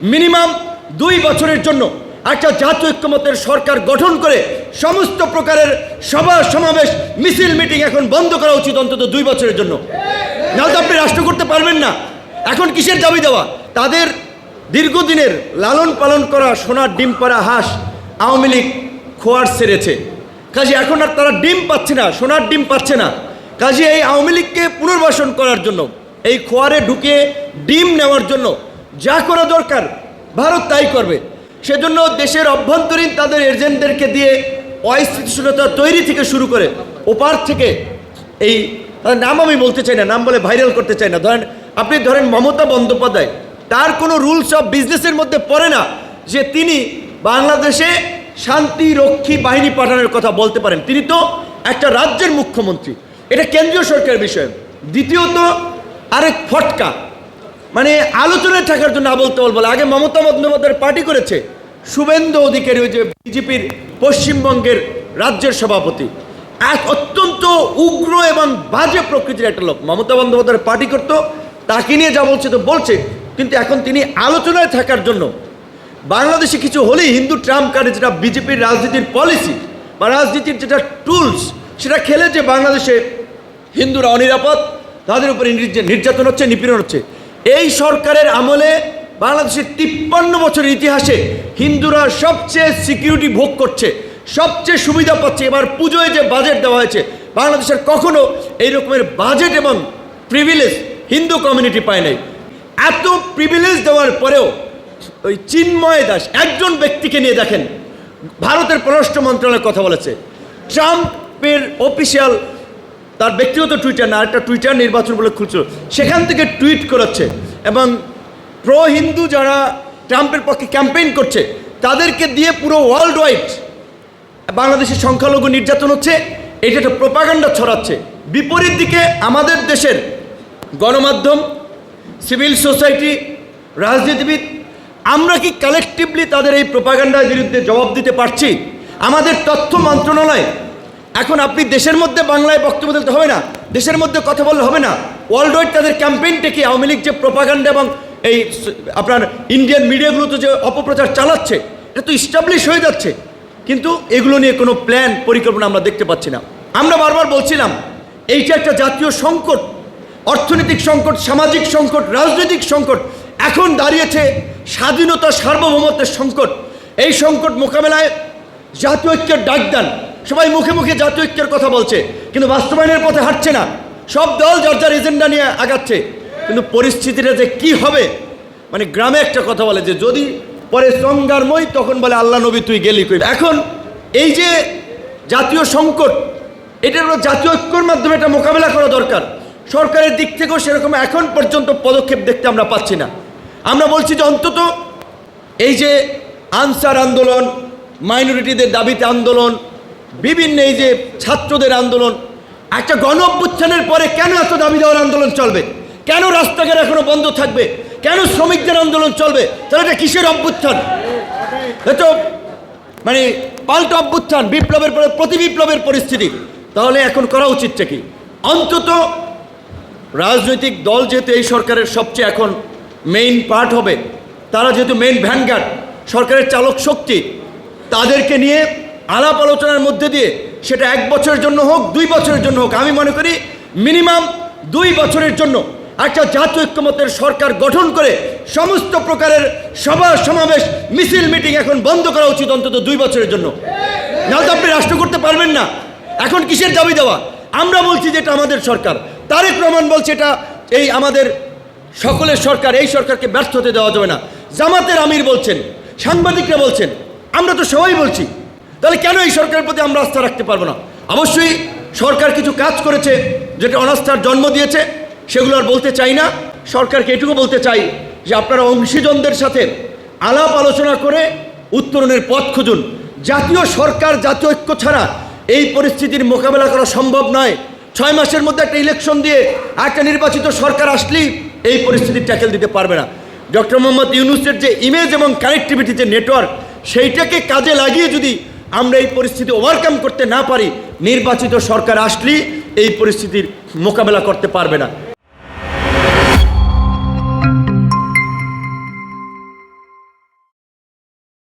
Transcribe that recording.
Minimum দুই বছরের জন্য একটা জাতীয় ঐক্যমতের সরকার গঠন করে সমস্ত প্রকারের সভা সমাবেশ, মিছিল, মিটিং এখন বন্ধ করা উচিত অন্তত দুই বছরের জন্য। নাহলে আপনি রাষ্ট্র করতে পারবেন না। এখন কিসের দাবি দেওয়া? তাদের দীর্ঘদিনের লালন পালন করা সোনার ডিম পাড়া হাঁস আওয়ামী লীগ খোয়ার সেরেছে কাজে এখন আর তারা ডিম পাচ্ছে না, সোনার ডিম পাচ্ছে না। কাজে এই আওয়ামী লীগকে পুনর্বাসন করার জন্য, এই খোয়ারে ঢুকে ডিম নেওয়ার জন্য যা করা দরকার, ভারত তাই করবে। সেজন্য দেশের অভ্যন্তরীণ তাদের এজেন্টদেরকে দিয়ে অস্থিতিশীলতা তৈরি থেকে শুরু করে ওপার থেকে এই নাম আমি বলতে চাই না, নাম বলে ভাইরাল করতে চাই না। ধরেন, আপনি ধরেন মমতা বন্দ্যোপাধ্যায়, তার কোনো রুলস অফ বিজনেসের মধ্যে পড়ে না যে তিনি বাংলাদেশে শান্তি, রক্ষী বাহিনী পাঠানোর কথা বলতে পারেন। তিনি তো একটা রাজ্যের মুখ্যমন্ত্রী। এটা কেন্দ্রীয় সরকারের বিষয়। দ্বিতীয়ত, আরেক ফটকা। মানে আলোচনায় থাকার জন্য আবল তাবল বলে, আগে মমতা বন্দ্যোপাধ্যায়ের পার্টি করেছে, শুভেন্দু অধিকারী ওই যে বিজেপির পশ্চিমবঙ্গের রাজ্যের সভাপতি। এক অত্যন্ত উগ্র এবং বাজে প্রকৃতির একটা লোক। মমতা বন্দ্যোপাধ্যায়ের পার্টি করতো, তাকে নিয়ে যা বলছে তো বলছে, কিন্তু এখন তিনি আলোচনায় থাকার জন্য, বাংলাদেশে কিছু হলেই হিন্দু ট্রাম্প কার্ডে যেটা বিজেপির রাজনীতির পলিসি বা রাজনীতির যেটা টুলস, সেটা খেলে যে বাংলাদেশে হিন্দুরা অনিরাপদ, তাদের উপরে নির্যা- নির্যাতন হচ্ছে, নিপীড়ন হচ্ছে এই সরকারের আমলে বাংলাদেশের তিপ্পান্ন বছরের ইতিহাসে হিন্দুরা সবচেয়ে সিকিউরিটি ভোগ করছে, সবচেয়ে সুবিধা পাচ্ছে। এবার পুজোয় যে বাজেট দেওয়া হয়েছে, বাংলাদেশের কখনো এই রকমের বাজেট এবং প্রিভিলেজ হিন্দু কমিউনিটি পায় নাই। এত প্রিভিলেজ দেওয়ার পরেও ওই চিন্ময় দাস একজন ব্যক্তিকে নিয়ে দেখেন, ভারতের পররাষ্ট্র মন্ত্রণালয়ের কথা বলেছে। ট্রাম্পের অফিসিয়াল তার ব্যক্তিগত টুইটার না একটা টুইটার নির্বাচন বলে খুলছিল সেখান থেকে টুইট করেছে এবং প্রো হিন্দু যারা ট্রাম্পের পক্ষে ক্যাম্পেইন করছে, তাদেরকে দিয়ে পুরো ওয়ার্ল্ড ওয়াইড বাংলাদেশের সংখ্যালঘু নির্যাতন হচ্ছে। এটা একটা প্রপাগান্ডা ছড়াচ্ছে। বিপরীত দিকে আমাদের দেশের গণমাধ্যম সিভিল সোসাইটি রাজনীতিবিদ, আমরা কি কালেকটিভলি তাদের এই প্রপাগান্ডার বিরুদ্ধে জবাব দিতে পারছি? আমাদের তথ্য মন্ত্রণালয় এখন আপনি দেশের মধ্যে বাংলায় বক্তব্য দিতে হবে না, দেশের মধ্যে কথা বললে হবে না। ওয়ার্ল্ড ওয়াইড তাদের ক্যাম্পেইনটা কি? আওয়ামী লীগ যে প্রপাগান্ডা এবং এই আপনার ইন্ডিয়ান মিডিয়াগুলোতে যে অপপ্রচার চালাচ্ছে, এটা তো ইস্টাবলিশ হয়ে যাচ্ছে। কিন্তু এগুলো নিয়ে কোনো প্ল্যান পরিকল্পনা আমরা দেখতে পাচ্ছি না। আমরা বারবার বলছিলাম, এইটা একটা জাতীয় সংকট, অর্থনৈতিক সংকট, সামাজিক সংকট, রাজনৈতিক সংকট। এখন দাঁড়িয়েছে স্বাধীনতা সার্বভৌমত্বের সংকট। এই সংকট মোকাবেলায় জাতীয় ঐক্যের ডাক দেন। সবাই মুখে মুখে জাতীয় ঐক্যের কথা বলছে, কিন্তু বাস্তবায়নের পথে হাঁটছে না। সব দল যার যার এজেন্ডা নিয়ে আগাচ্ছে, কিন্তু পরিস্থিতিটা যে কি হবে? মানে গ্রামে একটা কথা বলে যে, যদি পরে সংগারময় তখন বলে, আল্লাহ নবী, তুই গেলি কই? এখন এই যে জাতীয় সংকট, এটার জাতীয় ঐক্যর মাধ্যমে এটা মোকাবেলা করা দরকার। সরকারের দিক থেকেও সেরকম এখন পর্যন্ত পদক্ষেপ দেখতে আমরা পাচ্ছি না। আমরা বলছি যে, অন্তত এই যে আনসার আন্দোলন, মাইনরিটিদের দাবিতে আন্দোলন বিভিন্ন এই যে ছাত্রদের আন্দোলন, একটা গণ পরে কেন এত দাবি দেওয়ার আন্দোলন চলবে? কেন রাস্তাঘাট এখনও বন্ধ থাকবে? কেন শ্রমিকদের আন্দোলন চলবে? তাহলে এটা কিসের অভ্যুত্থান? এতো মানে পাল্টা অভ্যুত্থান, বিপ্লবের পরে, প্রতি বিপ্লবের পরিস্থিতি। তাহলে এখন করা উচিতটা কি? অন্তত রাজনৈতিক দল যেহেতু এই সরকারের সবচেয়ে এখন মেইন পার্ট হবে, তারা যেহেতু মেইন ভ্যানগার্ড সরকারের চালক শক্তি, তাদেরকে নিয়ে আলাপ আলোচনার মধ্যে দিয়ে সেটা এক বছরের জন্য হোক, দুই বছরের জন্য হোক, আমি মনে করি মিনিমাম দুই বছরের জন্য একটা জাতীয় ঐক্যমতের সরকার গঠন করে সমস্ত প্রকারের সভা, সমাবেশ, মিছিল, মিটিং এখন বন্ধ করা উচিত অন্তত দুই বছরের জন্য। নাহলে তো আপনি রাষ্ট্র করতে পারবেন না। এখন কিসের দাবি দেওয়া? আমরা বলছি যে এটা আমাদের সরকার। তারেক রহমান বলছে এটা এই আমাদের সকলের সরকার, এই সরকারকে ব্যর্থ হতে দেওয়া যাবে না। জামাতের আমির বলছেন, সাংবাদিকরা বলছেন, আমরা তো সবাই বলছি তাহলে কেন এই সরকারের প্রতি আমরা আস্থা রাখতে পারব না? অবশ্যই সরকার কিছু কাজ করেছে, যেটা অনাস্থার জন্ম দিয়েছে, সেগুলো আর বলতে চাই না। সরকারকে এটুকু বলতে চাই যে আপনারা অংশীজনদের সাথে আলাপ আলোচনা করে উত্তরণের পথ খুঁজুন। জাতীয় সরকার, জাতীয় ঐক্য ছাড়া এই পরিস্থিতির মোকাবেলা করা সম্ভব নয়। ছয় মাসের মধ্যে একটা ইলেকশন দিয়ে একটা নির্বাচিত সরকার আসলেই এই পরিস্থিতির ট্যাকেল দিতে পারবে না। ডক্টর মোহাম্মদ ইউনুসের যে ইমেজ এবং কানেক্টিভিটি যে নেটওয়ার্ক সেইটাকে কাজে লাগিয়ে যদি আমরা এই পরিস্থিতি ওভারকাম করতে না পারি, নির্বাচিত সরকার আসলেই এই পরিস্থিতির মোকাবেলা করতে পারবে না।